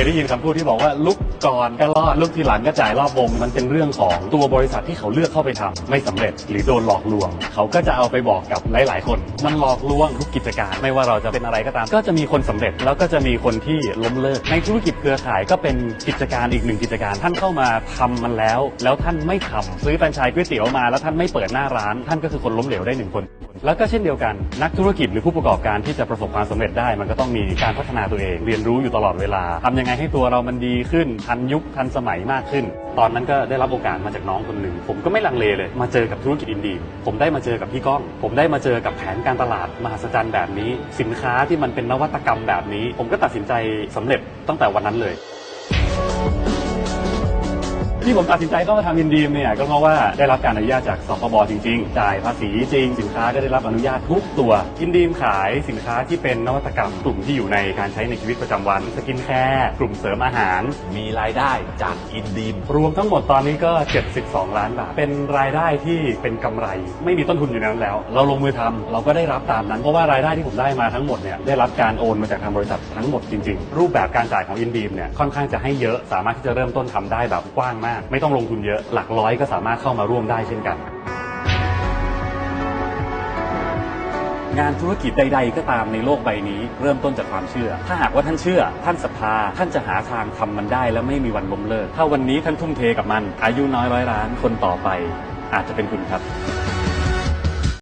ยได้ยินคำพูดที่บอกว่าลุกก่อนก็รอดลุกทีหลังก็จ่ายรอบวง มันเป็นเรื่องของตัวบริษัทที่เขาเลือกเข้าไปทำไม่สำเร็จหรือโดนหลอกลวง เขาก็จะเอาไปบอกกับหลาย ๆ คน มันหลอกลวงทุกกิจการ ไม่ว่าเราจะเป็นอะไรก็ตาม ก็จะมีคนสำเร็จแล้วก็จะมีคนที่ล้มเลิก ในธุรกิจเครือข่ายก็เป็นกิจการอีกหนึ่งกิจการ ท่านเข้ามาทำมันแล้ว แล้วท่านไม่ทำซื้อแฟรนไชส์ก๋วยเตี๋ยวมาแล้วท่านไม่เปิดหน้าร้าน ท่านก็คือคนล้มเหลวได้หนึ่งคนแล้วก็เช่นเดียวกันนักธุรกิจหรือผู้ประกอบการที่จะประสบความสำเร็จได้ มันก็ต้องมีการพัฒนาตัวเอง เรียนรู้อยู่ตลอดเวลาทำยังไงให้ตัวเรามันดีขึ้นทันยุคทันสมัยมากขึ้น ตอนนั้นก็ได้รับโอกาสมาจากน้องคนหนึ่ง ผมก็ไม่ลังเลเลย มาเจอกับธุรกิจอินดีผมได้มาเจอกับพี่ก้อง ผมได้มาเจอกับแผนการตลาดมหัศจรรย์แบบนี้ สินค้าที่มันเป็นนวัตกรรมแบบนี้ ผมก็ตัดสินใจสำเร็จตั้งแต่วันนั้นเลย ที่ผมตัดสินใจเข้ามาทำอินดีมเนี่ยก็เพราะว่าได้รับการอนุญาตจากสคบจริงๆ จ่ายภาษีจริง สินค้าก็ได้รับอนุญาตทุกตัวอินดีมขายสินค้าที่เป็นนวัตกรรมกลุ่มที่อยู่ในการใช้ในชีวิตประจำวันสกินแคร์กลุ่มเสริมอาหาร มีรายได้จากอินดีม รวมทั้งหมดตอนนี้ก็ 72 ล้านบาท เป็นรายได้ที่เป็นกำไร ไม่มีต้นทุนอยู่ในนั้นแล้ว เราลงมือทำเราก็ได้รับตามนั้น เพราะว่ารายได้ที่ผมได้มาทั้งหมดเนี่ยได้รับการโอนมาจากทางบริษัททั้งหมดจริง ๆ รูปแบบการจ่ายของอินดีมเนี่ยค่อนข้างจะให้เยอะสามารถที่จะเริ่มต้นทำได้แบบกว้างมากไม่ต้องลงทุนเยอะหลักร้อยก็สามารถเข้ามาร่วมได้เช่นกัน งานธุรกิจใด ๆ ก็ตามในโลกใบนี้ เริ่มต้นจากความเชื่อ ถ้าหากว่าท่านเชื่อ ท่านศรัทธาท่านจะหาทางทำมันได้และไม่มีวันล้มเลิก ถ้าวันนี้ท่านทุ่มเทกับมัน อายุน้อยร้อยล้านคนต่อไป อาจจะเป็นคุณครับ